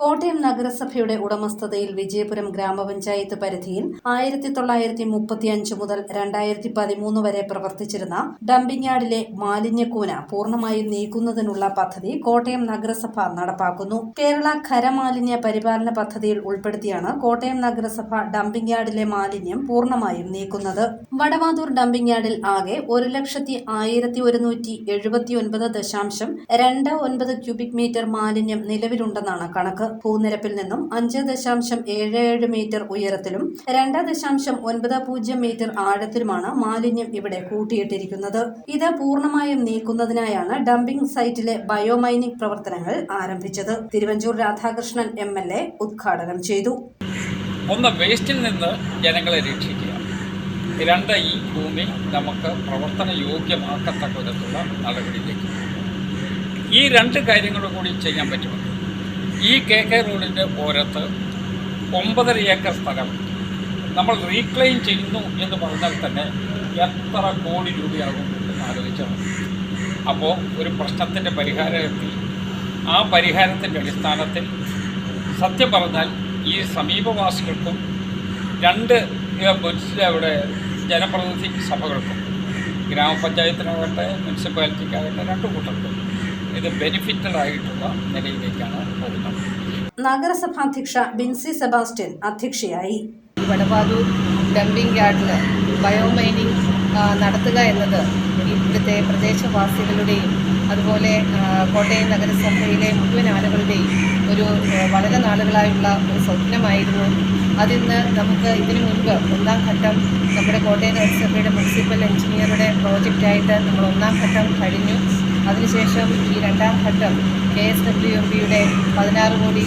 കോട്ടയം നഗരസഭയുടെ ഉടമസ്ഥതയിൽ വിജയപുരം ഗ്രാമപഞ്ചായത്ത് പരിധിയിൽ ആയിരത്തി തൊള്ളായിരത്തി മുപ്പത്തിയഞ്ച് മുതൽ രണ്ടായിരത്തി പതിമൂന്ന് വരെ പ്രവർത്തിച്ചിരുന്ന ഡംപിംഗ് യാർഡിലെ മാലിന്യക്കൂന പൂർണമായും നീക്കുന്നതിനുള്ള പദ്ധതി കോട്ടയം നഗരസഭ നടപ്പാക്കുന്നു. കേരള ഖരമാലിന്യ പരിപാലന പദ്ധതിയിൽ ഉൾപ്പെടുത്തിയാണ് കോട്ടയം നഗരസഭ ഡംപിംഗ് യാർഡിലെ മാലിന്യം പൂർണമായും നീക്കുന്നത്. വടവാതൂർ ഡംപിംഗ് യാർഡിൽ ആകെ ഒരു ലക്ഷത്തി ആയിരത്തി ഒരുന്നൂറ്റി എഴുപത്തി ഒൻപത് ദശാംശം രണ്ട് ഒൻപത് ക്യൂബിക് മീറ്റർ മാലിന്യം നിലവിലുണ്ടെന്നാണ് കണക്ക്. ഭൂനിരപ്പിൽ നിന്നും അഞ്ച് ദശാംശം ഏഴ് ഏഴ് മീറ്റർ ഉയരത്തിലും രണ്ട് ദശാംശം ഒൻപത് പൂജ്യം മീറ്റർ ആഴത്തിലുമാണ് മാലിന്യം ഇവിടെ കൂട്ടിയിട്ടിരിക്കുന്നത്. ഇത് പൂർണമായും നീക്കുന്നതിനായാണ് ഡംപിംഗ് സൈറ്റിലെ ബയോമൈനിംഗ് പ്രവർത്തനങ്ങൾ ആരംഭിച്ചത്. Thiruvanchoor Radhakrishnan M L A ഉദ്ഘാടനം ചെയ്തു. ഒന്ന് വേസ്റ്റിൽ നിന്ന് ജനങ്ങളെ രക്ഷിക്കുക. രണ്ട് ഈ ഭൂമി നമുക്ക് പ്രവർത്തന യോഗ്യമാക്കത്തക്ക വിധത്തിലുള്ള നടപടിയിലേക്ക് ഈ രണ്ട് കാര്യങ്ങളും കൂടി ചെയ്യാൻ പറ്റുമോ? ഈ കെ കെ റോഡിന്റെ ഓരത്ത് ഒമ്പതര ഏക്കർ സ്ഥലം. നമ്മൾ റീക്ലെയിം ചെയ്യുന്നു എന്ന് പറഞ്ഞാൽ തന്നെ എത്ര കോടി രൂപയാകും എന്ന് ആലോചിച്ചാൽ അപ്പോൾ ഒരു പ്രശ്നത്തിന്റെ പരിഹാരം എത്തി ആ പരിഹാരത്തിന്റെ അടിസ്ഥാനത്തിൽ സത്യം പറഞ്ഞാൽ ഈ സമീപവാസികൾക്കും രണ്ട് അവിടെ ജനപ്രതിനിധി സഭകൾക്കും ഗ്രാമപഞ്ചായത്തിനാകട്ടെ മുനിസിപ്പാലിറ്റിക്കാകട്ടെ രണ്ട് കൂട്ടർക്കും ഇത് ബെനിഫിറ്റഡ് ആയിട്ടുള്ള നിലയിലേക്കാണ് പോകുന്നത്. നഗരസഭാധ്യക്ഷ ബിൻസി സെബാസ്റ്റ്യൻ അധ്യക്ഷയായി. വടവാതു വടവാതൂർ ഡംപിംഗ് യാർഡിൽ ബയോമൈനിങ് നടത്തുക എന്നത് ഇവിടുത്തെ പ്രദേശവാസികളുടെയും അതുപോലെ കോട്ടയം നഗരസഭയിലെ മുഴുവൻ ആളുകളുടെയും ഒരു വളരെ നാളുകളായുള്ള ഒരു സ്വപ്നമായിരുന്നു. അതിന്ന് നമുക്ക് ഇതിനു മുൻപ് ഒന്നാം ഘട്ടം നമ്മുടെ കോട്ടയം നഗരസഭയുടെ മുനിസിപ്പൽ എഞ്ചിനീയറുടെ പ്രോജക്റ്റായിട്ട് നമ്മൾ ഒന്നാം ഘട്ടം കഴിഞ്ഞു. അതിനുശേഷം ഈ രണ്ടാം ഘട്ടം കെ എസ് ഡബ്ല്യു എം പിയുടെ പതിനാറ് കോടി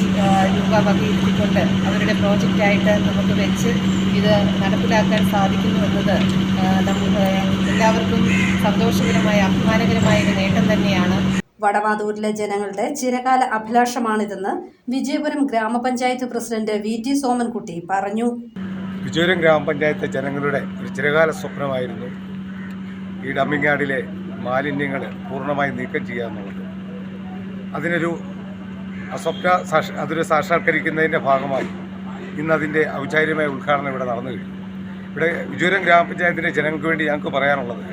രൂപ വകയിരുത്തിക്കൊണ്ട് അവരുടെ പ്രോജക്റ്റായിട്ട് നമുക്ക് വെച്ച് ഇത് നടപ്പിലാക്കാൻ സാധിക്കുന്നു എന്നത് നമുക്ക് എല്ലാവർക്കും സന്തോഷകരമായ അഭിമാനകരമായ ഒരു നേട്ടം തന്നെയാണ്. വടവാതൂരിലെ ജനങ്ങളുടെ ചിരകാല അഭിലാഷമാണിതെന്ന് വിജയപുരം ഗ്രാമപഞ്ചായത്ത് പ്രസിഡന്റ് വി ടി സോമൻകുട്ടി പറഞ്ഞു. വിജയപുരം ഗ്രാമപഞ്ചായത്തെ ജനങ്ങളുടെ ഒരു ചിരകാല സ്വപ്നമായിരുന്നു. ഈ ഡമ്മിങ്ങാടിലെ മാലിന്യങ്ങൾ പൂർണമായി നീക്കം ചെയ്യുക എന്നുള്ളത്. അതിനൊരു സ്വപ്ന സാക്ഷ അതൊരു സാക്ഷാത്കരിക്കുന്നതിന്റെ ഭാഗമായി ഇന്ന് അതിന്റെ ഔചാര്യമായ ഉദ്ഘാടനം ഇവിടെ നടന്നു കഴിഞ്ഞു. ഇവിടെ വിജയരം ഗ്രാമപഞ്ചായത്തിന്റെ ജനങ്ങൾക്ക് വേണ്ടി ഞങ്ങൾക്ക് പറയാനുള്ളത്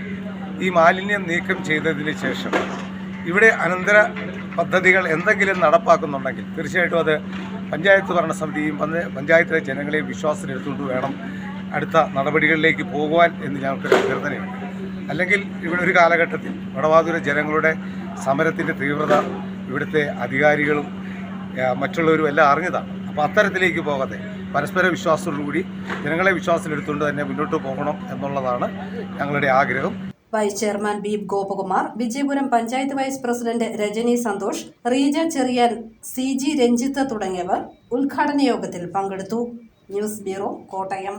ഈ മാലിന്യം നീക്കം ചെയ്തതിന് ശേഷം ഇവിടെ അനന്തര പദ്ധതികൾ എന്തെങ്കിലും നടപ്പാക്കുന്നുണ്ടെങ്കിൽ തീർച്ചയായിട്ടും അത് പഞ്ചായത്ത് ഭരണസമിതിയും പഞ്ചായത്തിലെ ജനങ്ങളെയും വിശ്വാസത്തിലെടുത്തുകൊണ്ട് വേണം അടുത്ത നടപടികളിലേക്ക് പോകുവാൻ എന്ന് ഞങ്ങൾക്കൊരു അഭ്യർത്ഥനയുണ്ട്. അല്ലെങ്കിൽ ഇവിടെ ഒരു കാലഘട്ടത്തിൽ വടവാതൂര് ജനങ്ങളുടെ സമരത്തിന്റെ തീവ്രത ഇവിടുത്തെ അധികാരികളും മറ്റുള്ളവരും എല്ലാം അറിഞ്ഞതാണ്. അപ്പോൾ അത്തരത്തിലേക്ക് പോകാതെ പരസ്പര വിശ്വാസത്തോടുകൂടി ജനങ്ങളെ വിശ്വാസത്തിലെടുത്തുകൊണ്ട് തന്നെ മുന്നോട്ട് പോകണം എന്നുള്ളതാണ് ഞങ്ങളുടെ ആഗ്രഹം. Vice chairman B Gopakumar Vijayapuram panchayat vice president Rajani Santhosh Reeja Cherian C G Ranjith തുടങ്ങിയവർ ഉദ്ഘാടന യോഗത്തിൽ പങ്കെടുത്തു. News bureau Kottayam.